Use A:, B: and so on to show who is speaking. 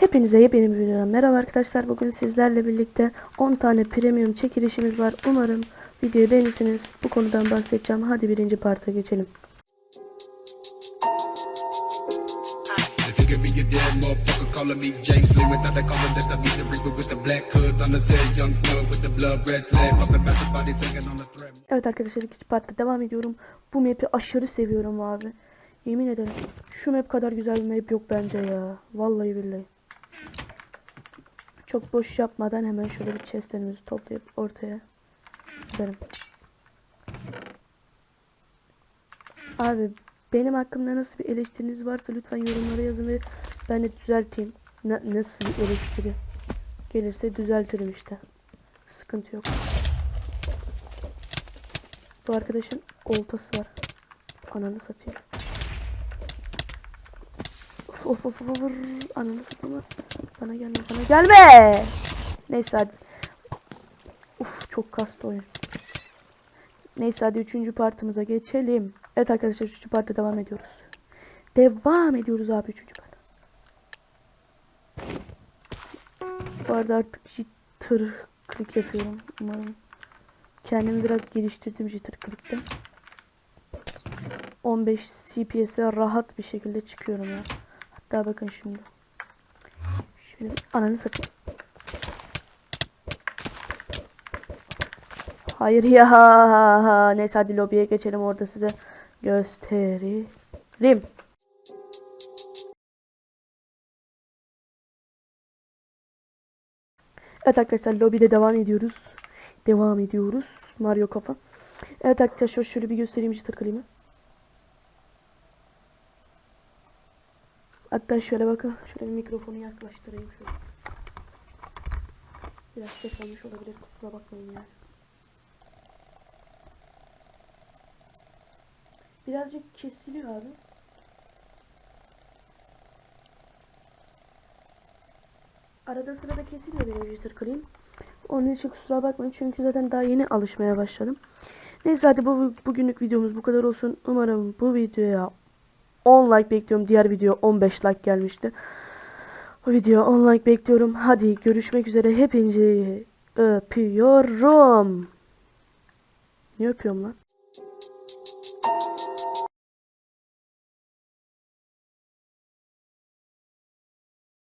A: Hepinize yepyeni bir videodan merhaba arkadaşlar. Bugün sizlerle birlikte 10 tane premium çekilişimiz var. Umarım videoyu beğenirsiniz. Bu konudan bahsedeceğim. Hadi birinci parta geçelim. Evet arkadaşlar ikinci partta devam ediyorum. Bu map'i aşırı seviyorum abi. Yemin ederim. Şu map kadar güzel bir map yok bence ya. Vallahi billahi. Çok boş yapmadan hemen şöyle bir chestlerimizi toplayıp ortaya gidelim. Abi benim hakkımda nasıl bir eleştiriniz varsa lütfen yorumlara yazın ve ben de düzelteyim. Na- nasıl bir eleştiri gelirse düzeltirim işte. Sıkıntı yok. Bu arkadaşın oltası var. Ananı satayım. Of of of of. Ananı satayım. Bana gelme bana gelme. Neyse hadi. Uf çok kastı oyun. Neyse hadi üçüncü partımıza geçelim. Evet arkadaşlar üçüncü parta devam ediyoruz. Devam ediyoruz abi üçüncü part. Bu arada artık jitter klik yapıyorum. Umarım Kendimi biraz geliştirdim jitter click'te. 15 CPS'e rahat bir şekilde çıkıyorum ya. Hatta bakın şimdi. Şöyle ananı satayım. Hayır ya. Neyse hadi lobiye geçelim orada size gösteririm. Evet arkadaşlar lobide devam ediyoruz. Devam ediyoruz. Mario kafa. Evet arkadaşlar şöyle bir göstereyim jitter kliğimi. Hatta şöyle bakın. Şöyle bir mikrofonu yaklaştırayım şöyle. Biraz ses almış olabilir. Kusura bakmayın yani. Birazcık kesiliyor abi. Arada sırada kesiliyor benim jitter kliğim. Onun için kusura bakmayın çünkü zaten daha yeni alışmaya başladım. Neyse hadi bu bugünlük videomuz bu kadar olsun. Umarım bu videoya 10 like bekliyorum. Diğer video 15 like gelmişti. Bu video 10 like bekliyorum. Hadi görüşmek üzere. Hepinizi öpüyorum. Ne öpüyorum lan?